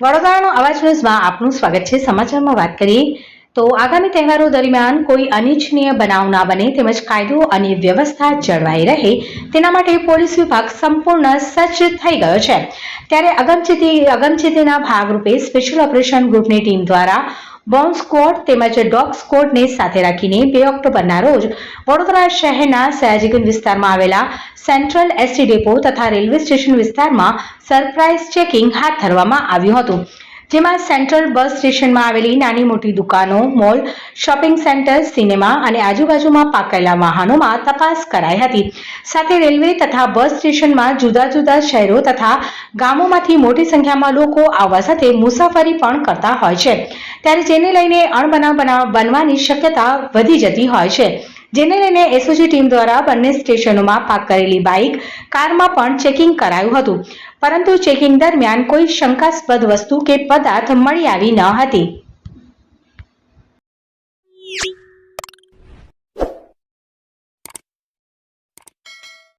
વડોદરાનો અવાજ ન્યૂઝમાં આપનું સ્વાગત છે. સમાચારમાં વાત કરીએ તો આગામી તહેવારો દરમિયાન કોઈ અનિચ્છનીય બનાવ ના બને તેમજ કાયદો અને વ્યવસ્થા જળવાઈ રહે તેના માટે પોલીસ વિભાગ સંપૂર્ણ સજ્જ થઈ ગયો છે. ત્યારે અગમચેતી અગમચેતીના ભાગરૂપે સ્પેશિયલ ઓપરેશન ગ્રુપની ટીમ દ્વારા બોમ્બ સ્કોડ તેમજ ડોગ સ્કોડને સાથે રાખીને બે ઓક્ટોબરના રોજ વડોદરા શહેરના સયાજીગંજ વિસ્તારમાં આવેલા સેન્ટ્રલ એસટી ડેપો તથા રેલવે સ્ટેશન વિસ્તારમાં સરપ્રાઇઝ ચેકિંગ હાથ ધરવામાં આવ્યું હતું. જેમાં સેન્ટ્રલ બસ સ્ટેશનમાં આવેલી નાની મોટી દુકાનો, મોલ, શોપિંગ સેન્ટર, સિનેમા અને આજુબાજુમાં પાકેલા વાહનોમાં તપાસ કરાઈ હતી. સાથે રેલવે તથા બસ સ્ટેશનમાં જુદા જુદા શહેરો તથા ગામોમાંથી મોટી સંખ્યામાં લોકો આવવા સાથે મુસાફરી પણ કરતા હોય છે. ત્યારે જેને લઈને અણબનાવ બનાવ બનવાની શક્યતા વધી જતી હોય છે. જેને લઈને એસઓજી ટીમ દ્વારા બંને સ્ટેશનોમાં પાક કરેલી બાઇક કારમાં પણ ચેકિંગ કરાયું હતું. પરંતુ ચેકિંગ દરમિયાન કોઈ શંકાસ્પદ વસ્તુ કે પદાર્થ મળી આવી ન હતી.